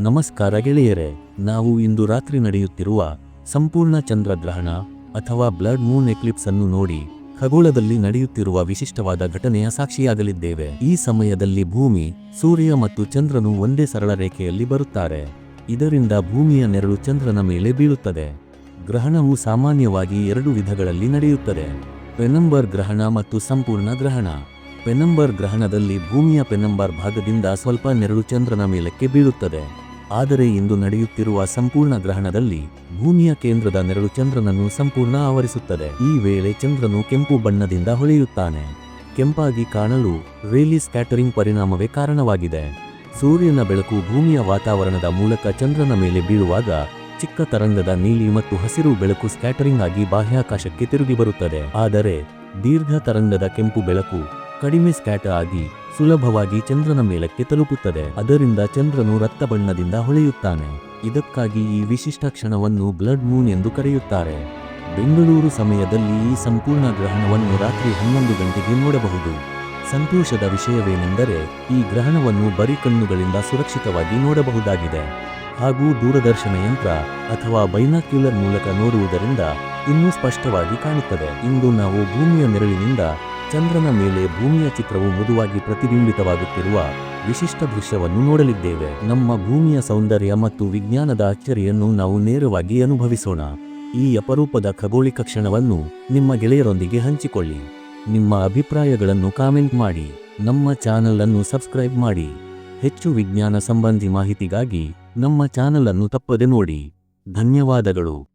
ನಮಸ್ಕಾರ ಗೆಳೆಯರೇ, ನಾವು ಇಂದು ರಾತ್ರಿ ನಡೆಯುತ್ತಿರುವ ಸಂಪೂರ್ಣ ಚಂದ್ರಗ್ರಹಣ ಅಥವಾ ಬ್ಲಡ್ ಮೂನ್ ಎಕ್ಲಿಪ್ಸ್ ಅನ್ನು ನೋಡಿ ಖಗೋಳದಲ್ಲಿ ನಡೆಯುತ್ತಿರುವ ವಿಶಿಷ್ಟವಾದ ಘಟನೆಯ ಸಾಕ್ಷಿಯಾಗಲಿದ್ದೇವೆ. ಈ ಸಮಯದಲ್ಲಿ ಭೂಮಿ, ಸೂರ್ಯ ಮತ್ತು ಚಂದ್ರನು ಒಂದೇ ಸರಳ ರೇಖೆಯಲ್ಲಿ ಬರುತ್ತಾರೆ. ಇದರಿಂದ ಭೂಮಿಯ ನೆರಳು ಚಂದ್ರನ ಮೇಲೆ ಬೀಳುತ್ತದೆ. ಗ್ರಹಣವು ಸಾಮಾನ್ಯವಾಗಿ ಎರಡು ವಿಧಗಳಲ್ಲಿ ನಡೆಯುತ್ತದೆ. ಪೆನಂಬರ್ ಗ್ರಹಣ ಮತ್ತು ಸಂಪೂರ್ಣ ಗ್ರಹಣ. ಪೆನಂಬರ್ ಗ್ರಹಣದಲ್ಲಿ ಭೂಮಿಯ ಪೆನಂಬರ್ ಭಾಗದಿಂದ ಸ್ವಲ್ಪ ನೆರಳು ಚಂದ್ರನ ಮೇಲಕ್ಕೆ ಬೀಳುತ್ತದೆ. ಆದರೆ ಇಂದು ನಡೆಯುತ್ತಿರುವ ಸಂಪೂರ್ಣ ಗ್ರಹಣದಲ್ಲಿ ಭೂಮಿಯ ಕೇಂದ್ರದ ನೆರಳು ಚಂದ್ರನನ್ನು ಸಂಪೂರ್ಣ ಆವರಿಸುತ್ತದೆ. ಈ ವೇಳೆ ಚಂದ್ರನು ಕೆಂಪು ಬಣ್ಣದಿಂದ ಹೊಳೆಯುತ್ತಾನೆ. ಕೆಂಪಾಗಿ ಕಾಣಲು ರೇಲಿ ಸ್ಕ್ಯಾಟರಿಂಗ್ ಪರಿಣಾಮವೇ ಕಾರಣವಾಗಿದೆ. ಸೂರ್ಯನ ಬೆಳಕು ಭೂಮಿಯ ವಾತಾವರಣದ ಮೂಲಕ ಚಂದ್ರನ ಮೇಲೆ ಬೀಳುವಾಗ ಚಿಕ್ಕ ತರಂಗದ ನೀಲಿ ಮತ್ತು ಹಸಿರು ಬೆಳಕು ಸ್ಕ್ಯಾಟರಿಂಗ್ ಆಗಿ ಬಾಹ್ಯಾಕಾಶಕ್ಕೆ ತಿರುಗಿ ಬರುತ್ತದೆ. ಆದರೆ ದೀರ್ಘ ತರಂಗದ ಕೆಂಪು ಬೆಳಕು ಕಡಿಮೆ ಸ್ಕ್ಯಾಟ ಆಗಿ ಸುಲಭವಾಗಿ ಚಂದ್ರನ ಮೇಲಕ್ಕೆ ತಲುಪುತ್ತದೆ. ಅದರಿಂದ ಚಂದ್ರನು ರಕ್ತ ಬಣ್ಣದಿಂದ ಹೊಳೆಯುತ್ತಾನೆ. ಇದಕ್ಕಾಗಿ ಈ ವಿಶಿಷ್ಟ ಕ್ಷಣವನ್ನು ಬ್ಲಡ್ ಮೂನ್ ಎಂದು ಕರೆಯುತ್ತಾರೆ. ಬೆಂಗಳೂರು ಸಮಯದಲ್ಲಿ ಈ ಸಂಪೂರ್ಣ ಗ್ರಹಣವನ್ನು ರಾತ್ರಿ ಹನ್ನೊಂದು ಗಂಟೆಗೆ ನೋಡಬಹುದು. ಸಂತೋಷದ ವಿಷಯವೇನೆಂದರೆ, ಈ ಗ್ರಹಣವನ್ನು ಬರಿ ಕಣ್ಣುಗಳಿಂದ ಸುರಕ್ಷಿತವಾಗಿ ನೋಡಬಹುದಾಗಿದೆ. ಹಾಗೂ ದೂರದರ್ಶನ ಯಂತ್ರ ಅಥವಾ ಬೈನಾಕ್ಯುಲರ್ ಮೂಲಕ ನೋಡುವುದರಿಂದ ಇನ್ನೂ ಸ್ಪಷ್ಟವಾಗಿ ಕಾಣುತ್ತದೆ. ಇಂದು ನಾವು ಭೂಮಿಯ ನೆರಳಿನಿಂದ ಚಂದ್ರನ ಮೇಲೆ ಭೂಮಿಯ ಚಿತ್ರವು ಮೃದುವಾಗಿ ಪ್ರತಿಬಿಂಬಿತವಾಗುತ್ತಿರುವ ವಿಶಿಷ್ಟ ದೃಶ್ಯವನ್ನು ನೋಡಲಿದ್ದೇವೆ. ನಮ್ಮ ಭೂಮಿಯ ಸೌಂದರ್ಯ ಮತ್ತು ವಿಜ್ಞಾನದ ಅಚ್ಚರಿಯನ್ನು ನಾವು ನೇರವಾಗಿ ಅನುಭವಿಸೋಣ. ಈ ಅಪರೂಪದ ಖಗೋಳಿಕ ಕ್ಷಣವನ್ನು ನಿಮ್ಮ ಗೆಳೆಯರೊಂದಿಗೆ ಹಂಚಿಕೊಳ್ಳಿ. ನಿಮ್ಮ ಅಭಿಪ್ರಾಯಗಳನ್ನು ಕಾಮೆಂಟ್ ಮಾಡಿ. ನಮ್ಮ ಚಾನಲ್ ಅನ್ನು ಸಬ್ಸ್ಕ್ರೈಬ್ ಮಾಡಿ. ಹೆಚ್ಚು ವಿಜ್ಞಾನ ಸಂಬಂಧಿ ಮಾಹಿತಿಗಾಗಿ ನಮ್ಮ ಚಾನಲ್ ಅನ್ನು ತಪ್ಪದೆ ನೋಡಿ. ಧನ್ಯವಾದಗಳು.